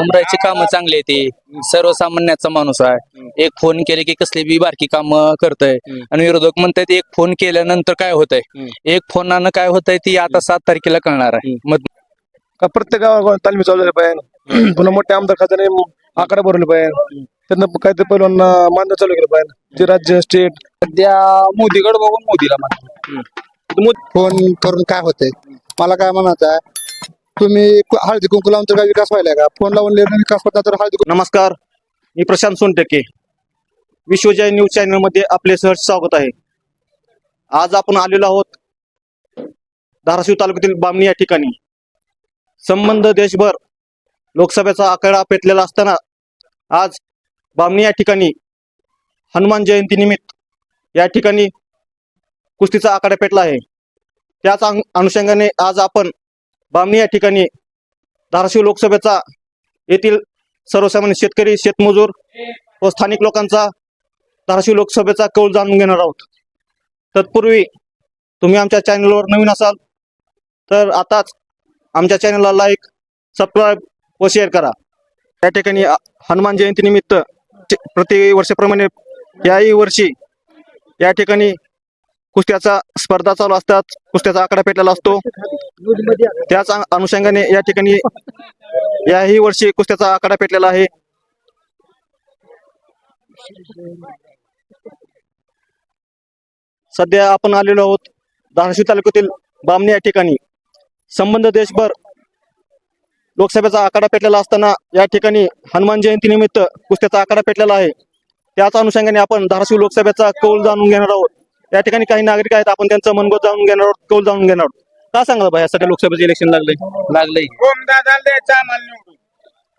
उमराची कामं चांगली आहे ती. सर्वसामान्याचा माणूस आहे. एक फोन केले की कसली बी बारकी कामं करतय. आणि विरोधक म्हणतात एक फोन केल्यानंतर काय होतंय. एक फोनानं काय होतंय ती आता सात तारखेला कळणार आहे. मग का प्रत्येक गावागावात तालमी चालू झाली पाहिजे. पुन्हा मोठ्या आमदार खात्याने आकडे भरले पाहिजे. त्यांना काहीतरी पहिल्यांदा मान्य चालू केलं पाहिजे. ते राज्य स्टेट सध्या मोदीकडे बघून मोदीला म्हणतो फोन करून काय होतंय? मला काय म्हणायचं आहे? तुम्ही हळदी कुंकू लावून तर काय विकास व्हायला का? फोन लावून विकास होता तर हळदी नमस्कार मी प्रशांत सोनटके. विश्वजय न्यूज चॅनलमध्ये आपले सहर्ष स्वागत आहे. आज आपण आलेलो आहोत धाराशिव तालुक्यातील बामणी या ठिकाणी. संबंध देशभर लोकसभेचा आकडा पेटलेला असताना आज बामणी या ठिकाणी हनुमान जयंती निमित्त या ठिकाणी कुस्तीचा आकडा पेटला आहे. त्याच अनुषंगाने आज आपण बामणी या ठिकाणी धाराशिव लोकसभेचा येथील सर्वसामान्य शेतकरी शेतमजूर व स्थानिक लोकांचा धाराशिव लोकसभेचा कौल जाणून घेणार आहोत. तत्पूर्वी तुम्ही आमच्या चॅनलवर नवीन असाल तर आताच आमच्या चॅनलला लाईक सबस्क्राईब व शेअर करा. या ठिकाणी हनुमान जयंतीनिमित्त चे- प्रतिवर्षाप्रमाणे याही वर्षी या ठिकाणी कुस्त्याचा स्पर्धा चालू असतात कुस्त्याचा आकडा पेटलेला असतो. त्याच अनुषंगाने या ठिकाणी याही वर्षी कुस्त्याचा आकडा पेटलेला आहे. सध्या आपण आलेलो आहोत धाराशिव तालुक्यातील बामणी या ठिकाणी. संबंध देशभर लोकसभेचा आकडा पेटलेला असताना या ठिकाणी हनुमान जयंती निमित्त कुस्त्याचा आकडा पेटलेला आहे. त्याच अनुषंगाने आपण धाराशिव लोकसभेचा कौल जाणून घेणार आहोत. या ठिकाणी काही नागरिक आहेत आपण त्यांचं मनगत जाणून घेणार आहोत कौल जाणून घेणार आहोत. का सांगा भाई सध्या लोकसभेचे इलेक्शन लागले लागलंय.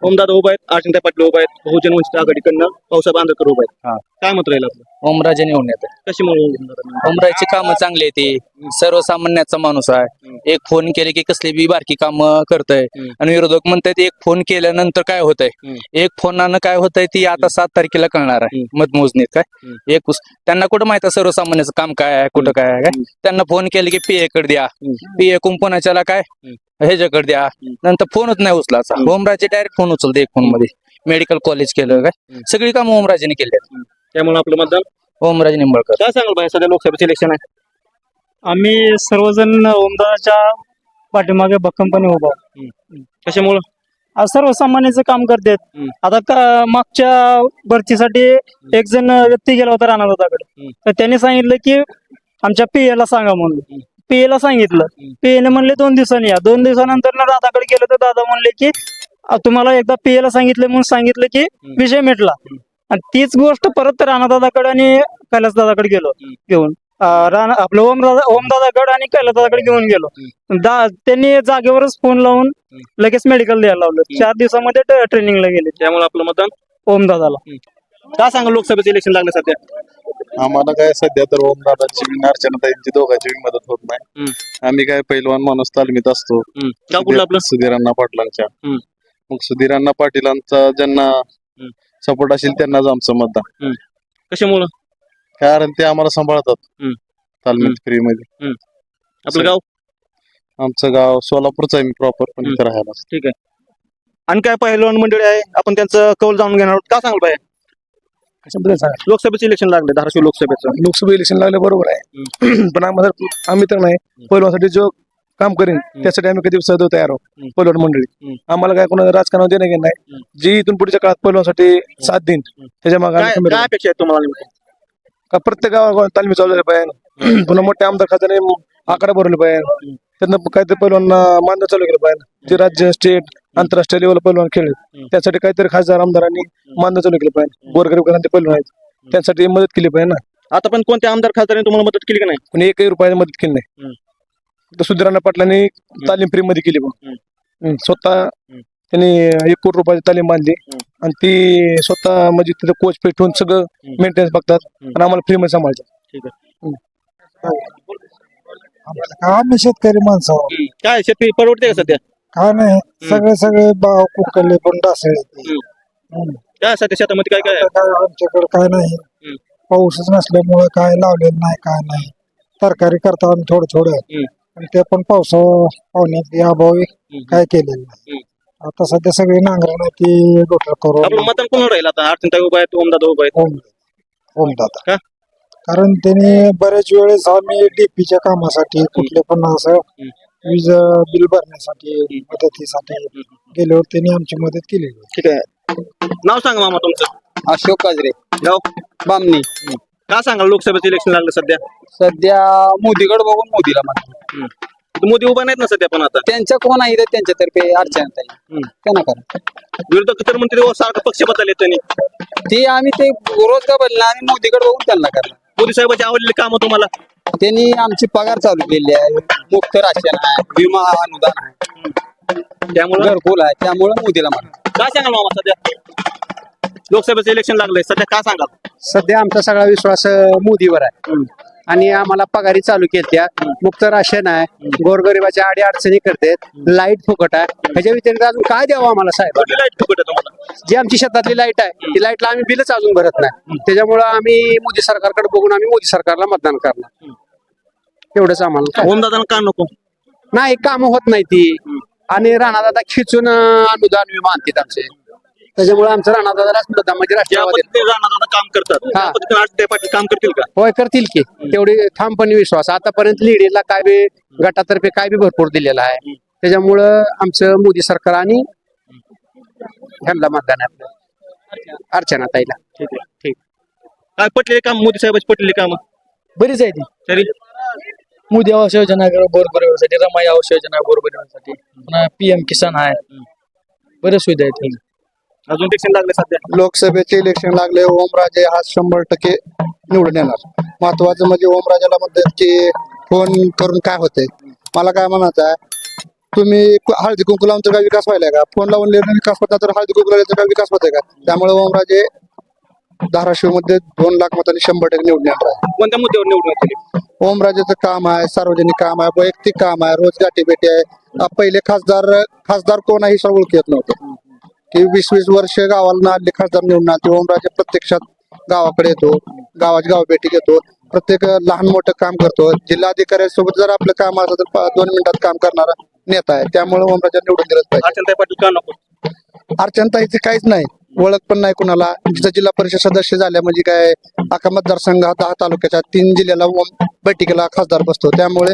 ओमदादा उभा आहेत आशिंता पाटील उभा आहेत बहुजन वंचित आघाडीकडनं पावसाहेब आंबेडकर उभा हा. आहेत काय मत राहील आपलं? ओमराजे निवडून येत कशी म्हणून उमराची कामं चांगली आहे ती. सर्वसामान्याचा माणूस आहे. एक फोन केले की कसली बी बारकी कामं करतय. हम्म. आणि विरोधक म्हणतात एक फोन केल्यानंतर काय होतंय? हम्म. एक फोनानं काय होतंय ती आता सात तारखेला कळणार आहे. मतमोजणीत काय? हम्म. एक उस- त्यांना कुठं माहीत आहे सर्वसामान्याचं काम काय आहे कुठं काय आहे काय? त्यांना फोन केले की पीए कडे द्या. पीए कुंपणाच्याला काय? ह्याच्याकडे द्या. नंतर फोनच नाही उचलायचा. ओमराजे डायरेक्ट फोन उचलते एक फोनमध्ये मेडिकल कॉलेज केलं काय? सगळी कामं ओमराजेने केली. त्यामुळे आपलं मतदान? ओमराजे निंबाळकर. काय सांगाल भाई सध्या लोकसभेचे इलेक्शन आहे? आम्ही सर्वजण ओमदाच्या पाठीमागे भक्कमपणे उभा आहोत. कशामुळं? आज सर्वसामान्याचं काम करतात. आता का- मागच्या भरतीसाठी एक जण व्यक्ती गेला होता राणादादाकडे. हम्म. तर त्यांनी सांगितलं की आमच्या पीए ला सांगा म्हणून. पीए ला सांगितलं. हम्म. पीए ने म्हणले दोन दिवसांनी या. दोन दिवसानंतर ना दादाकडे गेलं तर दादा म्हणले की "आ, तुम्हाला एकदा पीए ला सांगितलं म्हणून सांगितलं की विषय मिटला. आणि तीच गोष्ट परत राणादादाकडे आणि कैलासदादाकडे गेलो घेऊन. राणा आपलं ओमदादा ओमदादाकडे आणि कैलासदादाकडे घेऊन गेलो. दा त्यांनी जागेवरच फोन लावून लगेच मेडिकल द्यायला लावलं. चार दिवसामध्ये ट्रेनिंगला गेले. त्यामुळे आपलं मतदान? ओमदादाला काय सांगा लोकसभेचे इलेक्शन लागले सध्या? आम्हाला काय सध्या तर ओम दादाची बी अर्चनाताईंची दोघांची मदत होत नाही. आम्ही काय पैलवान माणूस तालमीत असतो. गाव कुठलं आपलं? सुधीरांना पाटलांच्या. मग सुधीरांना पाटीलांचा ज्यांना सपोर्ट असेल त्यांनाच आमचं मतदान. कशामुळं? कारण ते आम्हाला सांभाळतात. तालमीत फ्री मध्ये आपलं गाव? आमचं गाव सोलापूरचं आहे मी प्रॉपर पण इथं राहायला. ठीक आहे. आणि काय पहिलवान मंडळी आहे? आपण त्यांचं कौल जाणून घेणार आहोत. का सांगाल भाई सांगा? लोकसभेचे इलेक्शन लागले धाराशिव लोकसभेचं. लोकसभा इलेक्शन लागले बरोबर आहे. पण आम्हाला आम्ही तर नाही. पहिलवासाठी जो काम करेन त्यासाठी आम्ही कधी सदैव तयार आहोत पहिलवान मंडळी. आम्हाला काय कोणाला राजकारण देणं घेणं नाही. जी इथून पुढच्या काळात पहिलवासाठी साथ देईन त्याच्यामागे काय. अपेक्षा आहे तुम्हाला? का प्रत्येक गावागावात तालमी चालू झाली पाहिजे. पुन्हा मोठ्या आमदार खात्याने आकडे भरले पाहिजे. त्यांना काहीतरी पहिलवान मान्य चालू केलं पाहिजे. ते राज्य स्टेट आंतरराष्ट्रीय लेवल पहिलवान खेळ त्यासाठी काहीतरी खासदार आमदारांनी मान्य चालू केलं पाहिजे. गोरगरीब घरांचे पहिलवान आहेत. त्यांसाठी मदत केली पाहिजे ना. आता पण कोणत्या आमदार खासदारांनी तुम्हाला मदत केली का नाही? पण एकही रुपयाची मदत केली नाही. तर सुधीराणा पाटलांनी तालीम फ्री मध्ये केली बघ. स्वतः त्यांनी एक कोटी रुपयाची तालीम बांधली. आणि ती स्वतः म्हणजे तिथं कोच पेटवून सगळं मेंटेनन्स बघतात आणि आम्हाला फ्री मध्ये सांभाळतात. आम्ही शेतकरी माणसं. काय शेतकरी परवडते का सध्या? काय नाही सगळे सगळे भाव कुकडले पण डासळे काय सध्या शेतामध्ये काय काय आहे? काय आमच्याकडे काय नाही. हम्म. पाऊसच नसल्यामुळे काय लावलेलं नाही काय नाही. तरकारी करता आम्ही थोडं थोडं. हम्म. पण ते पण पावसा पाहुण्यात अभावी काय केलेलं नाही. आता सध्या सगळे नांगरणं ती डोक्यात आपलं करून मतदान राहील आता? अर्चनताई उभा आहेत ओमदादा उभा आहेत. ओम का? कारण त्यांनी बऱ्याच वेळेस आम्ही डीपीच्या कामासाठी कुठले पण असं वीज बिल भरण्यासाठी मदतीसाठी गेल्यावर त्यांनी आमची मदत केली ठीक आहे. नाव सांगा मामा तुमचं. अशोक काजरे. गाव बामणी. का सांगाल लोकसभेचं इलेक्शन लागलं सध्या? सध्या मोदीकडे बघून मोदीला म्हणतो मोदी उभा नाहीत ना सध्या पण आता? त्यांच्या कोण आहे त्यांच्यातर्फे अर्चना ताई त्यांना करा. विरोधक तर म्हणते "ओ, सारखं पक्ष बदलले त्यांनी. ती आम्ही ते रोज का बदलला आम्ही मोदीकडे बघून त्यांना करणार मोदी साहेबांची आवडलेली कामं तुम्हाला? त्यांनी आमची पगार चालू केली आहे. मुक्त राशन आहे विमा अनुदान आहे. त्यामुळे? घरकुल आहे. त्यामुळे मोदीला म्हणतो काय सांगाल मामा सध्या? लोकसभेचं इलेक्शन लागलंय. सध्या काय सांगाल? सध्या आमचा सगळा विश्वास अं, मोदीवर आहे. आणि आम्हाला पगारी चालू केल्या मुक्त राशन आहे. गोरगरिबाच्या आडी अडचणी करतात. लाइट फुकट आहे. ह्याच्या व्यतिरिक्त अजून काय द्यावं आम्हाला साहेब? लाइट फुकट आहे तुम्हाला? जी आमची शेतातली लाइट आहे ती लाईटला आम्ही बिलच अजून भरत नाही. त्याच्यामुळं आम्ही मोदी सरकारकडे बघून आम्ही मोदी सरकारला मतदान करणार. एवढंच आम्हाला. काय. ओमदादा का नको? नाही काम होत नाही ती. आणि राणादादा खिचून अं, अनुदान विमा आणतात आमचे. त्याच्यामुळे आमचं राणादादालाच म्हणजे ज्या राष्ट्रवादी पद्धतीने राणा काम करतात. त्या हा. पद्धतीने पाटील काम करतील का? होय करतील की. तेवढी ठामपणे विश्वास. आतापर्यंत लेडीजला काय बी गटातर्फे काय बी भरपूर दिलेला आहे. त्याच्यामुळं आमचं मोदी सरकार आणि ह्यांना मतदान आहे आपलं. अर्चना ताईला. ठीक आहे ठीक. काय पटलेले काम? मोदी साहेबांची पटलेली काम? बरीच आहे ती तरी? मोदी आवास योजना गोरगरिबासाठी रमाई आवास योजना गोरगरिबासाठी पुन्हा पीएम किसान आहे. बऱ्याच सुविधा आहेत अजून इलेक्शन लागले सध्या? लोकसभेचे इलेक्शन लागले ओमराजे हा शंभर टक्के निवडून येणार. महत्वाचं म्हणजे ओमराजाला म्हणतात की फोन करून काय होतंय? मला काय म्हणायचं आहे तुम्ही हळदी कुंकू लावून तर काय विकास व्हायला का? फोन लावून विकास होता तर हळदी कुंकू लावलं तर काय विकास होतोय का? त्यामुळे ओमराजे धाराशिवमध्ये दोन लाख मतांनी शंभर टक्के निवडून येणार आहे. कोणत्या मुद्द्यावर निवडून येतील ओमराजेचं काम आहे सार्वजनिक काम आहे वैयक्तिक काम आहे रोज गाठी भेटी आहे पहिले खासदार खासदार कोण आहे ओळख येत नव्हतं. की वीस वीस वर्ष गावाला आले खासदार निवडून आले ओमराजे प्रत्यक्षात गावाकडे येतो गावाची गाव भेटी घेतो प्रत्येक लहान मोठं काम करतो. जिल्हाधिकाऱ्यांसोबत जर आपलं काम असलं तर दोन मिनिटात काम करणारा नेता आहे. त्यामुळे ओमराजे निवडून दिलंच पाहिजे. अर्चनताईचं काहीच नाही. ओळख पण नाही कुणाला. जिथं जिल्हा परिषद सदस्य झाल्या म्हणजे काय अख्खा मतदारसंघ हा दहा तालुक्याच्या तीन जिल्ह्याला ओम- बैठकीला खासदार बसतो. त्यामुळे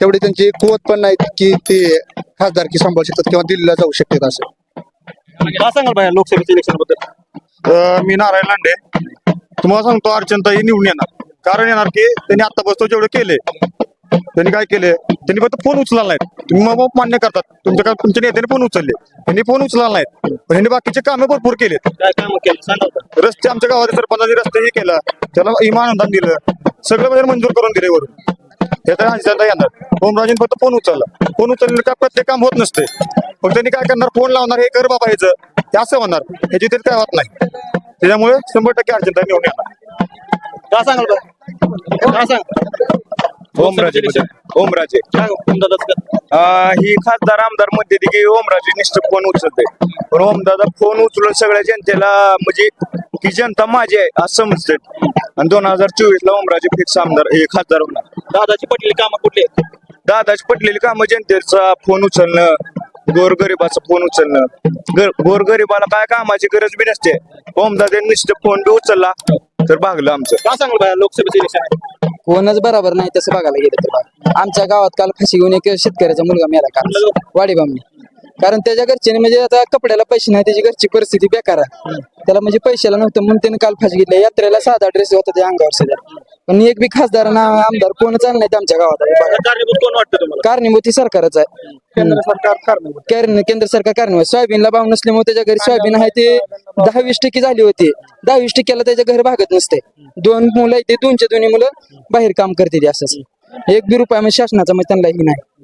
तेवढी त्यांची कुवत पण नाही की ते खासदारकी सांभाळू शकतात किंवा दिल्लीला जाऊ शकतात असं. काय सांगाल लोकसभेच्या इलेक्शनबद्दल? मी नारायण लांडे. तुम्हाला सांगतो अर्चनताई निवडून येणार. कारण येणार की त्यांनी आतापासून जेवढे केले. त्यांनी काय केले? त्यांनी फक्त फोन उचलला नाहीत. तुम्ही मान्य करतात. तुमच्या का- तुमच्या नेत्याने फोन उचलले. त्यांनी फोन उचलला नाहीत. पण बाकीचे कामे भरपूर केलेत. काय काम केलं? रस्ते आमच्या गावात सरपंचाने रस्ते हे केला. त्याला इमान अनुदान दिलं. सगळं म्हणजे मंजूर करून दिले वरून. हे तर अर्चनताई येणार ओमराजेने फक्त फोन उचलला. फोन उचलले का प्रत्येक काम होत नसते. मग त्यांनी काय करणार? फोन लावणार हे कर बाबा ह्याचं. हे असं होणार ह्याची तरी काय होत नाही. त्याच्यामुळे शंभर टक्के अर्जंता निवडून येणार. काय सांगाल काय सांग ओमराजे ओमराजे का ही? खासदार आमदार म्हणते ती की ओमराजे निष्ठ फोन उचलते. पण ओमदादा फोन उचलून सगळ्या जनतेला म्हणजे की जनता माझी आहे असं समजते. आणि दोन हजार चोवीस ला ओमराजे फिक्स आमदार हे खासदार होणार. दादाची पटलेली कामं कुठली दादाची पटलेली कामं जनतेचा फोन उचलणं गोरगरिबाचा फोन उचलणं. गर- गोरगरिबाला काय कामाची गरज बी नसते. ओमदादा नुसतं फोन बी उचलला तर भागलं आमचं. काय सांगाल बाया लोकसभेचं इलेक्शन आहे. कोणच बरोबर नाही तसं बघायला गेलं तर बघा. आमच्या गावात काल फाशी घेऊन एक शेतकऱ्याचा मुलगा मेला काल. वाडी बामणी. कारण त्याच्या घरच्याने म्हणजे आता कपड्याला पैसे नाही त्याची घरची परिस्थिती बेकार आहे. त्याला म्हणजे पैशाला नव्हतं म्हणून त्याने काल फाशी घेतली. यात्रेला साधा ड्रेस होता त्या अंगावर सध्या पण एक बी खासदार ना आमदार कोणच आणलं नाही आमच्या गावात. कारणीभूत कोण वाटतं तुम्हाला? कारणीभूत ही सरकारच आहे. केंद्र सरकार कारणीभूत. केंद्र केंद्र सरकार कारणीभूत. सोयाबीनला भाव नसल्यामुळे त्याच्या घरी सोयाबीन आहे ते दहा वीस टक्के झाली होती. दहा वीस टक्क्याला त्याच्या घर भागत नसते. दोन मुलं आहेत ते दोनचे दोन्ही मुलं बाहेर काम करते ते असंच. एक बी रुपया म्हणजे शासनाचा म्हणजे त्यांना ही नाही.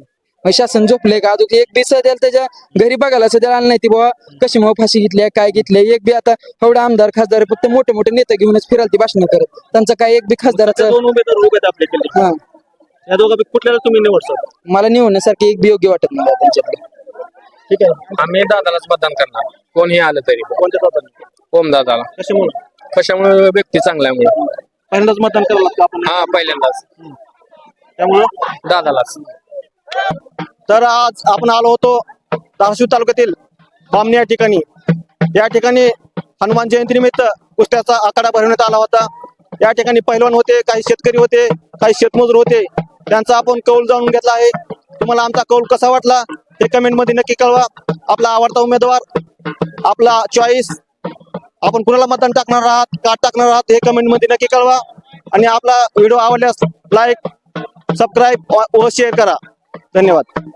शासन झोपले का? अजून एक बी सध्या त्याच्या घरी बघायला सध्या आलं नाही ती बाबा कशी मग फाशी घेतली काय घेतली? एक बी आता एवढा आमदार खासदार फक्त मोठे मोठे नेते घेऊनच फिराल ती भाषण करत. त्यांचा काय एक बी खासदाराचं दोन उमेदवार उभे आहेत आपल्याकडे हा. या दोघांपैकी कुठल्याला तुम्ही निवडसाल? मला निवडण्यासारखी एक बी योग्य वाटत नाही त्यांच्याकडे ठीक आहे. आम्ही दादालाच मतदान करणार. कोणीही आलं तरी कोणत्या दादा ओम दादाला. कशामुळे कशामुळे? व्यक्ती चांगला आहे म्हणून. पहिल्यांदाच मतदान करावं लागतं आपण हा पहिल्यांदाच. त्यामुळं? दादालाच. तर आज आपण आलो होतो धाराशिव तालुक्यातील बामणी या ठिकाणी. या ठिकाणी हनुमान जयंती निमित्त कुस्त्याचा आखाडा भरवण्यात आला होता. या ठिकाणी पहिलवान होते काही शेतकरी होते काही शेतमजूर होते. त्यांचा आपण कौल जाणून घेतला आहे. तुम्हाला आमचा कौल कसा वाटला हे कमेंटमध्ये नक्की कळवा. आपला आवडता उमेदवार आपला चॉईस आपण कुणाला मतदान टाकणार आहात का टाकणार आहात हे कमेंटमध्ये नक्की कळवा. आणि आपला व्हिडिओ आवडल्यास लाईक सबस्क्राईब व शेअर करा. धन्यवाद.